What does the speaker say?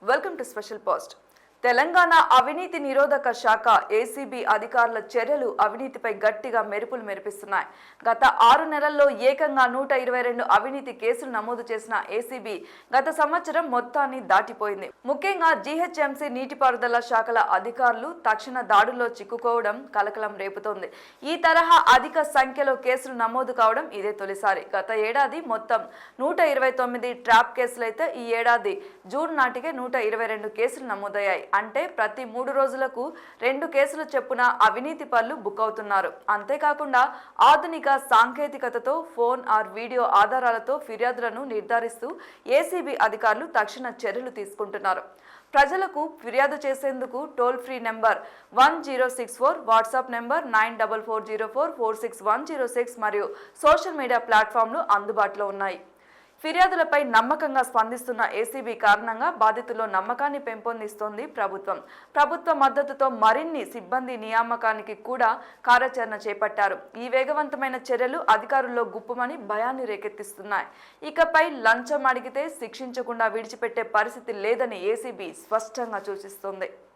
Welcome to Special Post. Telangana అవినీతి నిరోధక శాఖ ఏసీబీ అధికారుల చర్యలు అవినీతిపై గట్టిగా మెరుపులు మెరిపిస్తున్నాయి. గత ఆరు నెలల్లో ఏకంగా నూట ఇరవై రెండు అవినీతి కేసులు నమోదు చేసిన ఏసీబీ గత సంవత్సరం మొత్తాన్ని దాటిపోయింది. ముఖ్యంగా జీహెచ్ఎంసీ నీటిపారుదల శాఖల అధికారులు తక్షణ దాడుల్లో చిక్కుకోవడం కలకలం రేపుతోంది. ఈ తరహా అధిక సంఖ్యలో కేసులు నమోదు కావడం ఇదే తొలిసారి. గత ఏడాది మొత్తం నూట ఇరవై తొమ్మిది ట్రాప్ కేసులైతే ఈ ఏడాది జూన్ నాటికే నూట ఇరవై రెండు కేసులు నమోదయ్యాయి. అంటే ప్రతి మూడు రోజులకు రెండు కేసులు చెప్పున అవినీతి పనులు బుక్ అవుతున్నారు. అంతేకాకుండా ఆధునిక సాంకేతికతతో ఫోన్ ఆర్ వీడియో ఆధారాలతో ఫిర్యాదులను నిర్ధారిస్తూ ఏసీబీ అధికారులు తక్షణ చర్యలు తీసుకుంటున్నారు. ప్రజలకు ఫిర్యాదు చేసేందుకు toll free number one zero six four WhatsApp number nine double four zero four four six one zero six మరియు సోషల్ మీడియా ప్లాట్ఫామ్లు అందుబాటులో ఉన్నాయి. ఫిర్యాదులపై నమ్మకంగా స్పందిస్తున్న ఏసీబీ కారణంగా బాధితుల్లో నమ్మకాన్ని పెంపొందిస్తోంది ప్రభుత్వం. ప్రభుత్వ మద్దతుతో మరిన్ని సిబ్బంది నియామకానికి కూడా కార్యాచరణ చేపట్టారు. ఈ వేగవంతమైన చర్యలు అధికారుల్లో గుప్పమని భయాన్ని రేకెత్తిస్తున్నాయి. ఇకపై లంచం అడిగితే శిక్షించకుండా విడిచిపెట్టే పరిస్థితి లేదని ఏసీబీ స్పష్టంగా సూచిస్తోంది.